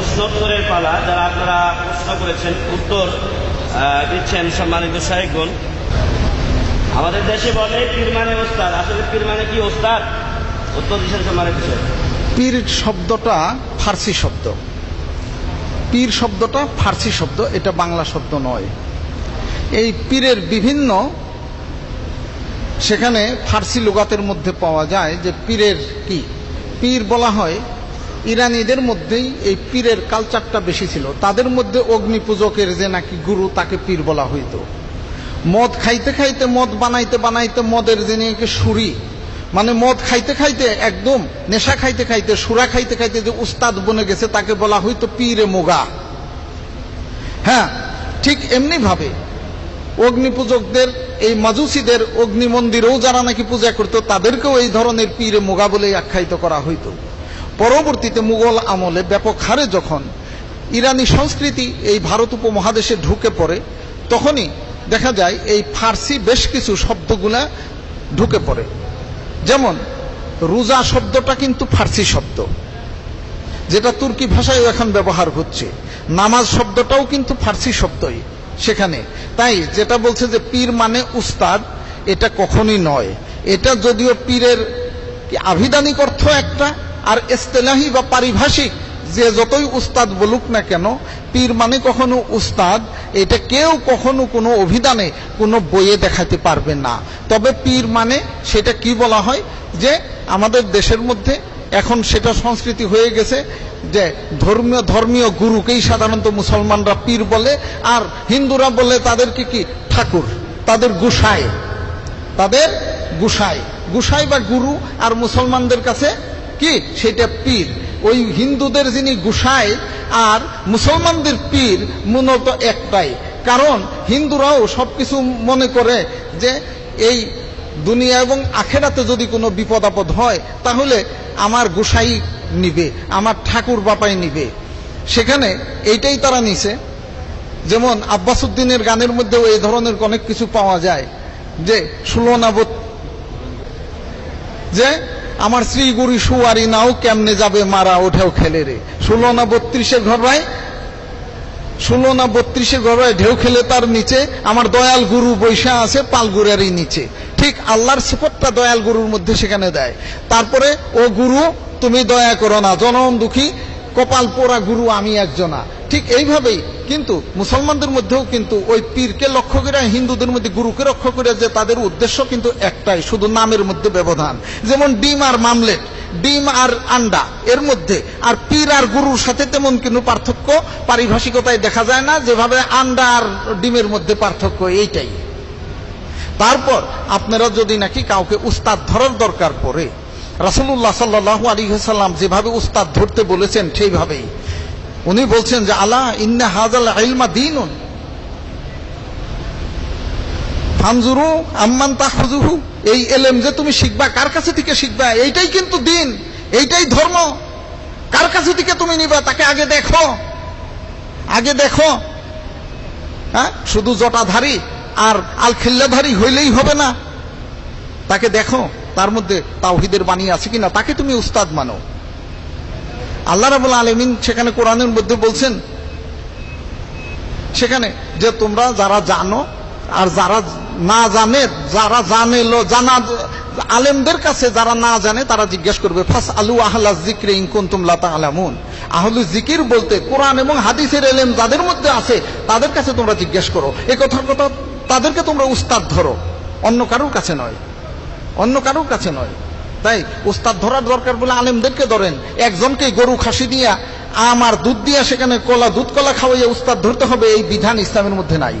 প্রশ্নোত্তরের পালা যারা আপনারা প্রশ্ন করেছেন, উত্তর দিচ্ছেন সম্মানিত সাহেবগণ। আমাদের দেশে বলে পীর মানে ওস্তাদ। আসলে পীর মানে কি ওস্তাদ? উত্তর দিচ্ছেন সম্মানিত সাহেব। পীর শব্দটা ফার্সি শব্দ। পীর শব্দটা ফার্সি শব্দ, এটা বাংলা শব্দ নয়। এই পীরের বিভিন্ন, সেখানে ফার্সি লুগাতের মধ্যে পাওয়া যায় যে পীরের কি? পীর বলা হয় ইরানিদের মধ্যেই এই পীরের কালচারটা বেশি ছিল। তাদের মধ্যে অগ্নি পূজকের যে নাকি গুরু, তাকে পীর বলা হইত। মদ খাইতে খাইতে, মদ বানাইতে বানাইতে মদের যে নাকি সুরি মানে মদ খাইতে খাইতে একদম নেশা খাইতে খাইতে, সুরা খাইতে খাইতে যে উস্তাদ বনে গেছে, তাকে বলা হইতো পীরে মোগা। হ্যাঁ ঠিক এমনি ভাবে অগ্নি পূজকদের এই মাজুসিদের অগ্নি মন্দিরেও যারা নাকি পূজা করত, তাদেরকেও এই ধরনের পীরে মোগা বলে আখ্যায়িত করা হইতো। পরবর্তীতে মুঘল আমলে ব্যাপক হারে যখন ইরানি সংস্কৃতি এই ভারত উপমহাদেশে ঢুকে পড়ে, তখনই দেখা যায় এই ফার্সি বেশ কিছু শব্দগুলা ঢুকে পড়ে। যেমন, রোজা শব্দটা কিন্তু ফার্সি শব্দ, যেটা তুর্কি ভাষায় এখন ব্যবহার হচ্ছে। নামাজ শব্দটাও কিন্তু ফার্সি শব্দই সেখানে। তাই যেটা বলছে যে পীর মানে উস্তাদ, এটা কখনই নয়। এটা যদিও পীরের আভিধানিক অর্থ একটা আর এস্তেলাহি বা পারিভাষিক, যে যতই উস্তাদ বলুক না কেন, পীর মানে কখনো উস্তাদ, এটা কেউ কখনো কোনো অভিধানে, কোনো বইয়ে দেখাতে পারবে না। তবে পীর মানে সেটা কি বলা হয়? যে আমাদের দেশের মধ্যে এখন সেটা সংস্কৃতি হয়ে গেছে, যে ধর্মীয় ধর্মীয় গুরুকেই সাধারণত মুসলমানরা পীর বলে, আর হিন্দুরা বলে তাদেরকে কি? ঠাকুর, তাদের গুসাই তাদের গুসাই। গুসাই বা গুরু, আর মুসলমানদের কাছে কি? সেটা পীর। ওই হিন্দুদের যিনি গুসাই আর মুসলমানদের পীর, মূলত একটাই। কারণ হিন্দুরাও সবকিছু মনে করে যে এই দুনিয়া এবং আখেরাতে যদি কোনো বিপদ আপদ হয়, তাহলে আমার গোসাই নিবে, আমার ঠাকুর বাপাই নিবে। সেখানে এইটাই তারা নিছে। যেমন আব্বাসুদ্দিনের গানের মধ্যেও এই ধরনের অনেক কিছু পাওয়া যায়। যে সুলনাবত যে আমার শ্রী গুরু সুয়ারি নাও কেমনে যাবে মারা ওঠেও খেলে রে। ষোলো না বত্রিশের ঘর ভাই ষোলো না বত্রিশের ঘর ভাই ঢেউ খেলে তার নিচে, আমার দয়াল গুরু বৈশা আছে পালগুড়ারই নিচে। ঠিক আল্লাহর সিফতটা দয়াল গুরুর মধ্যে সেখানে দেয়। তারপরে, ও গুরু, তুমি দয়া করো না, জনম দুঃখী, কপাল পোড়া গুরু আমি একজনা। ঠিক এইভাবেই কিন্তু মুসলমানদের মধ্যেও কিন্তু ওই পীরকে লক্ষ্য করে হিন্দুদের মধ্যে গুরুকে লক্ষ্য করে যে তাদের উদ্দেশ্য কিন্তু একটাই, শুধু নামের মধ্যে ব্যবধান। যেমন ডিম আর মামলেট, ডিম আর আন্ডা, এর মধ্যে আর পীর আর গুরুর সাথে তেমন কোনো পার্থক্য, পারিভাষিকতায় দেখা যায় না, যেভাবে আন্ডা আর ডিমের মধ্যে পার্থক্য এইটাই। তারপর আপনারা যদি নাকি কাউকে উস্তাদ ধরার দরকার পড়ে রাসুল্লাহ সাল্লাহ আলী সাল্লাম যেভাবে উস্তাদ ধরতে বলেছেন সেইভাবেই। উনি বলছেন যে আলা ইন্না হাজাল ইলমা দিনুন। ফানজুরু আম্মান তাহজুহু এই এলেম যে তুমি শিখবা, কার কাছে থেকে শিখবা? এইটাই কিন্তু দিন, এইটাই ধর্ম। কার কাছে থেকে তুমি নিবা? তাকে আগে দেখো। আগে দেখো। হ্যাঁ? শুধু জটাধারী আর আল খিল্লাধারী হইলেই হবে না। তাকে দেখো। তার মধ্যে তাওহিদের বাণী আছে কিনা? তাকে তুমি উস্তাদ মানো। আল্লাহ রাবুল আলমিন সেখানে কোরআনের মধ্যে বলছেন, সেখানে যে তোমরা যারা জানো আর যারা না জানে, যারা জানে লো- জানা আলেমদের কাছে যারা না জানে তারা জিজ্ঞেস করবে ফাস আলু আহলা জিক্রে ইনকুন তুমলা আলামুন আহলু জিকির বলতে কোরআন এবং হাদিসের এলেম যাদের মধ্যে আছে তাদের কাছে তোমরা জিজ্ঞেস করো। এই কথার কথা তাদেরকে তোমরা উস্তাদ ধরো। অন্য কারোর কাছে নয়। অন্য কারোর কাছে নয়। তাই উস্তাদ ধরার দরকার বলে আলেমদেরকে ধরেন। একজনকে গরু খাসি দিয়া আমার দুধ দিয়া সেখানে কলা, দুধ কলা খাওয়াইয়া উস্তাদ ধরতে হবে, এই বিধান ইসলামের মধ্যে নাই।